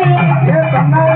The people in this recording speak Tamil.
ஏ